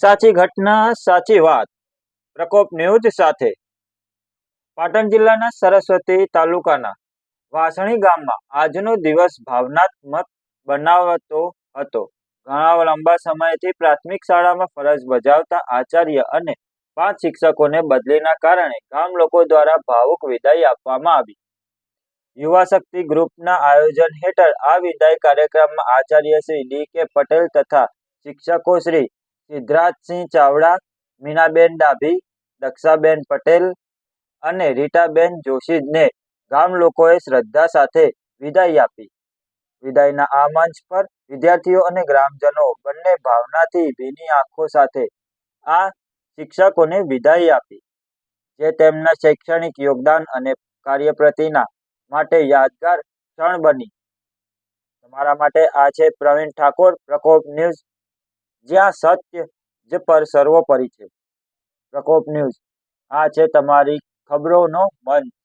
સાચી ઘટના, સાચી વાત. પ્રકોપ ન્યૂઝ સાથે. પાટણ જિલ્લાના સરસ્વતી તાલુકાના વાસણી ગામમાં આજનો દિવસ ભાવનાત્મક બનાવતો હતો. ઘણા લાંબા સમયથી પ્રાથમિક શાળામાં ફરજ બજાવતા આચાર્ય અને પાંચ શિક્ષકોને બદલીના કારણે ગામ લોકો દ્વારા ભાવુક વિદાય આપવામાં આવી. યુવા શક્તિ ગ્રુપના આયોજન હેઠળ આ વિદાય કાર્યક્રમમાં આચાર્ય શ્રી ડી કે પટેલ તથા શિક્ષકો શ્રી સિદ્ધરાજસિંહ ચાવડા, મીનાબેન ડાભી, દક્ષાબેન પટેલ અને રીટાબેન જોશીને ગામ લોકોએ શ્રદ્ધા સાથે વિદાય આપી. વિદાયના આ મંચ પર વિદ્યાર્થીઓ અને ગ્રામજનો બંને ભાવનાથી ભીની આંખો સાથે આ શિક્ષકોને વિદાય આપી, જે તેમના શૈક્ષણિક યોગદાન અને કાર્યપ્રતિના માટે યાદગાર ક્ષણ બની. તમારા માટે આ છે પ્રવીણ ઠાકોર, પ્રકોપ ન્યૂઝ. જ્યાં સત્ય જ પર સર્વોપરી છે. પ્રકોપ ન્યૂઝ. આ છે તમારી ખબરોનો મંચ.